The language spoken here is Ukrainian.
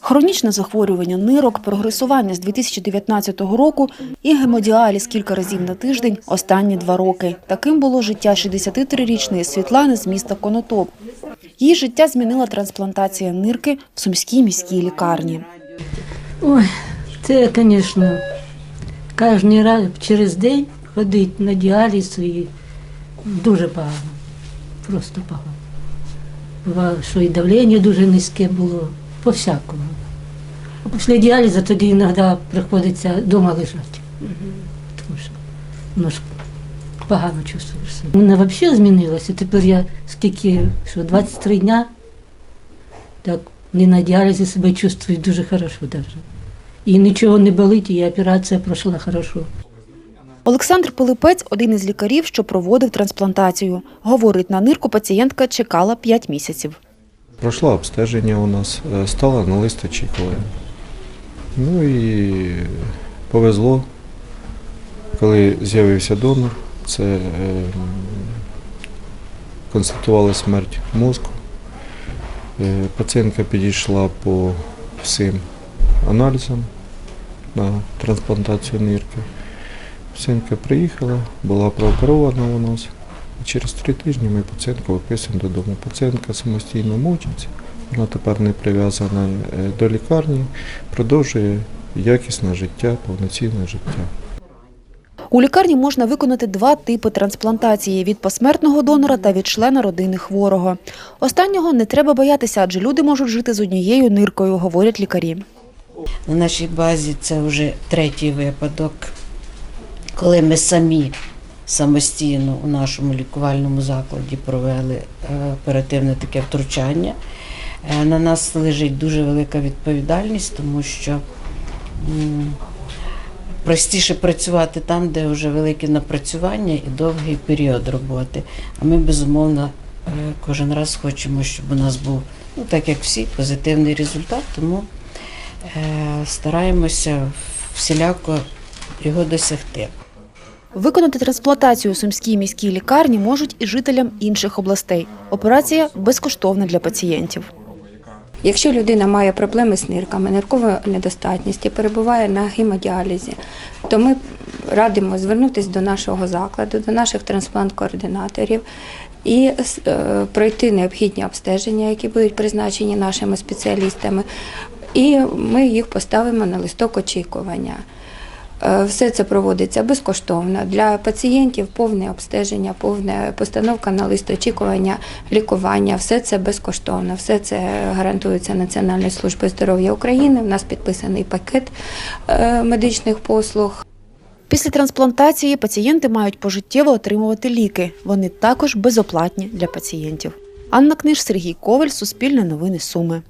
Хронічне захворювання нирок, прогресування з 2019 року і гемодіаліз кілька разів на тиждень останні два роки. Таким було життя 63-річної Світлани з міста Конотоп. Її життя змінила трансплантація нирки в Сумській міській лікарні. Ой, це, звісно, кожен раз через день ходить на діаліз і дуже погано. Просто погано. Бувало, що і давлення дуже низьке було, по-всякому. А після діалізу тоді іноді приходиться вдома лежати. Тому що воно ж погано чувствуєш себе. Мене взагалі змінилося. Тепер я скільки, що 23 дня, так не на діалізі себе чувствую дуже хорошо навіть. І нічого не болить, і операція пройшла хорошо. Олександр Пилипець – один із лікарів, що проводив трансплантацію. Говорить, на нирку пацієнтка чекала 5 місяців. Пройшла обстеження у нас, е, стала на лист очікування. Ну і повезло, коли з'явився донор, це е, констатували смерть мозку. Е, Пацієнтка підійшла по всім аналізам на трансплантацію нирки. Пацієнтка приїхала, була прооперована у нас. І через три тижні ми пацієнтку виписуємо додому. Пацієнтка самостійно мучиться, вона тепер не прив'язана е, до лікарні, продовжує якісне життя, повноцінне життя. У лікарні можна виконати два типи трансплантації – від посмертного донора та від члена родини хворого. Останнього не треба боятися, адже люди можуть жити з однією ниркою, говорять лікарі. На нашій базі це вже третій випадок, коли ми самі самостійно у нашому лікувальному закладі провели е, оперативне таке втручання. Е, На нас лежить дуже велика відповідальність, тому що простіше працювати там, де вже велике напрацювання і довгий період роботи. А ми безумовно е, кожен раз хочемо, щоб у нас був, ну так як всі, позитивний результат, тому стараємося всіляко його досягти. Виконати трансплантацію у Сумській міській лікарні можуть і жителям інших областей. Операція безкоштовна для пацієнтів. Якщо людина має проблеми з нирками, ниркову недостатність і перебуває на гемодіалізі, то ми радимо звернутися до нашого закладу, до наших трансплант-координаторів і е, пройти необхідні обстеження, які будуть призначені нашими спеціалістами, і ми їх поставимо на листок очікування. Е, Все це проводиться безкоштовно. Для пацієнтів повне обстеження, повна постановка на лист очікування, лікування. Все це безкоштовно. Все це гарантується Національною службою здоров'я України. У нас підписаний пакет е, медичних послуг. Після трансплантації пацієнти мають пожиттєво отримувати ліки. Вони також безоплатні для пацієнтів. Анна Книж, Сергій Коваль, Суспільне новини Суми.